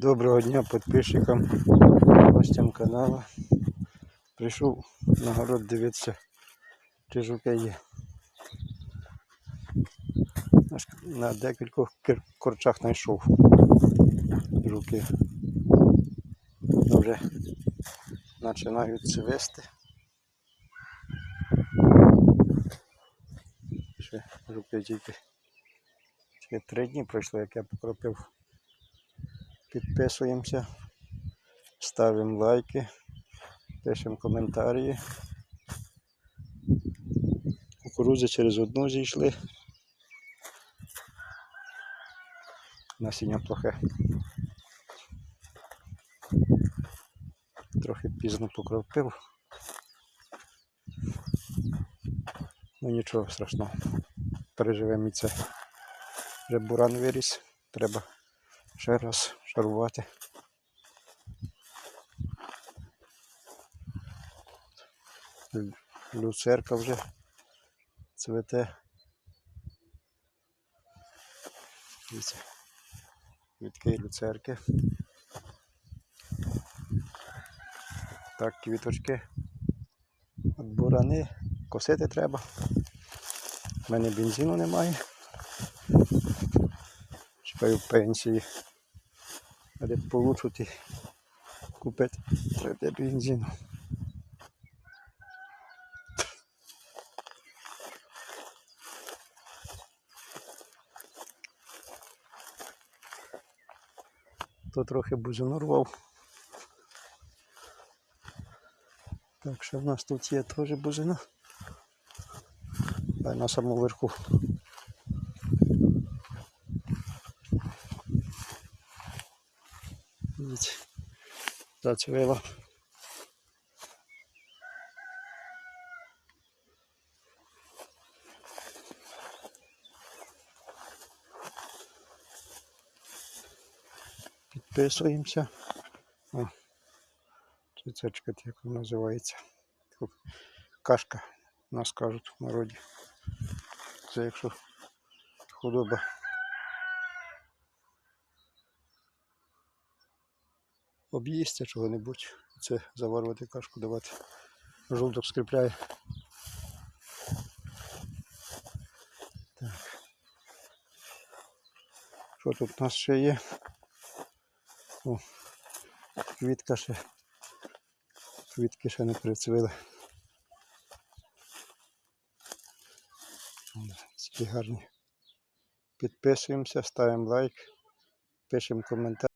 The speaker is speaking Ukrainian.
Доброго дня підписчикам, гостям каналу. Прийшов на город дивитися, чи жуки є. На декількох корчах знайшов жуки. Вже починають цвісти. Ще жуки тільки. Тільки три дні пройшло, як я покропив. Підписуємося, ставимо лайки, пишемо коментарі. Кукурузи через одну зійшли. Насіння плохе. Трохи пізно покропив. Ну нічого страшного. Переживемо і це. Вже буран виріс. Треба ще раз шарувати. Люцерка вже цвете. Дивіться. Квітки люцерки. Так, квіточки. От бурани. Косити треба. У мене бензину немає. Чекаю пенсії. Але получити купити треба бензину. То трохи бузину рвав. Так що в нас тут є теж бузина. А на самому верху. Дивіться, зацвела. Підписуємося. О, цицечка, як вона називається. Кашка, нас кажуть в народі. Це якщо худоба об'їсться чого-небудь. Це заварювати кашку, давати. Жовток скріпляє. Так. Що тут у нас ще є? О, квітка ще. Квітки ще не прицвіли. Такі гарні. Підписуємося, ставимо лайк, пишемо коментар.